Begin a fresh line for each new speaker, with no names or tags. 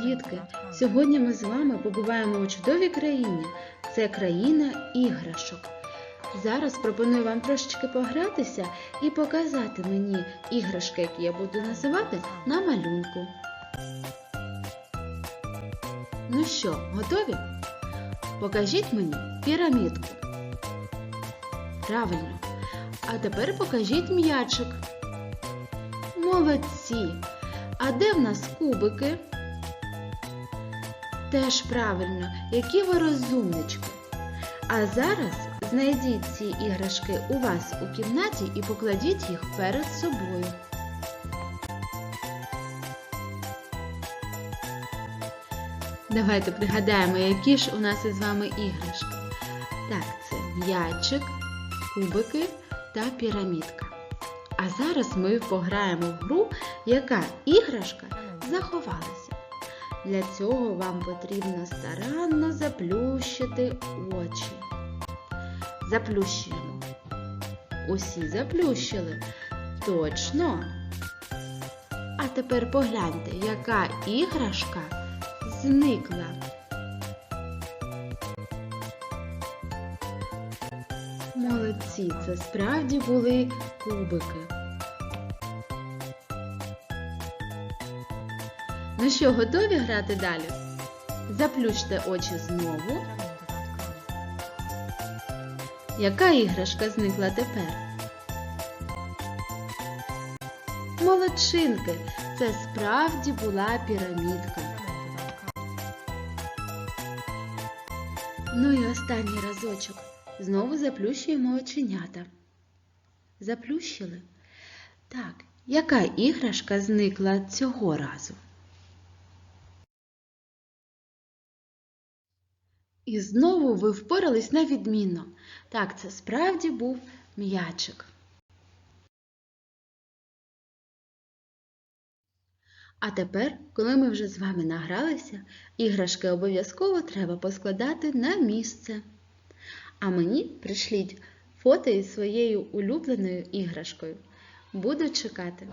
Дітки, сьогодні ми з вами побуваємо у чудовій країні. Це країна іграшок. Зараз пропоную вам трошечки погратися і показати мені іграшки, які я буду називати на малюнку. Ну що, готові? Покажіть мені пірамідку. Правильно. А тепер покажіть м'ячик. Молодці. А де в нас кубики? Теж правильно, які ви розумнички. А зараз знайдіть ці іграшки у вас у кімнаті і покладіть їх перед собою. Давайте пригадаємо, які ж у нас із вами іграшки. Так, це м'ячик, кубики та пірамідка. А зараз ми пограємо в гру, яка іграшка заховалася. Для цього вам потрібно старанно заплющити очі. Заплющуємо. Усі заплющили. Точно. А тепер погляньте, яка іграшка зникла. Молодці, це справді були кубики. Ну що, готові грати далі? Заплющте очі знову. Яка іграшка зникла тепер? Молодчинки, це справді була пірамідка. Ну і останній разочок. Знову заплющуємо оченята. Заплющили? Так, яка іграшка зникла цього разу? І знову ви впорались на відмінно. Так, це справді був м'ячик. А тепер, коли ми вже з вами награлися, іграшки обов'язково треба поскладати на місце. А мені пришліть фото із своєю улюбленою іграшкою. Буду чекати.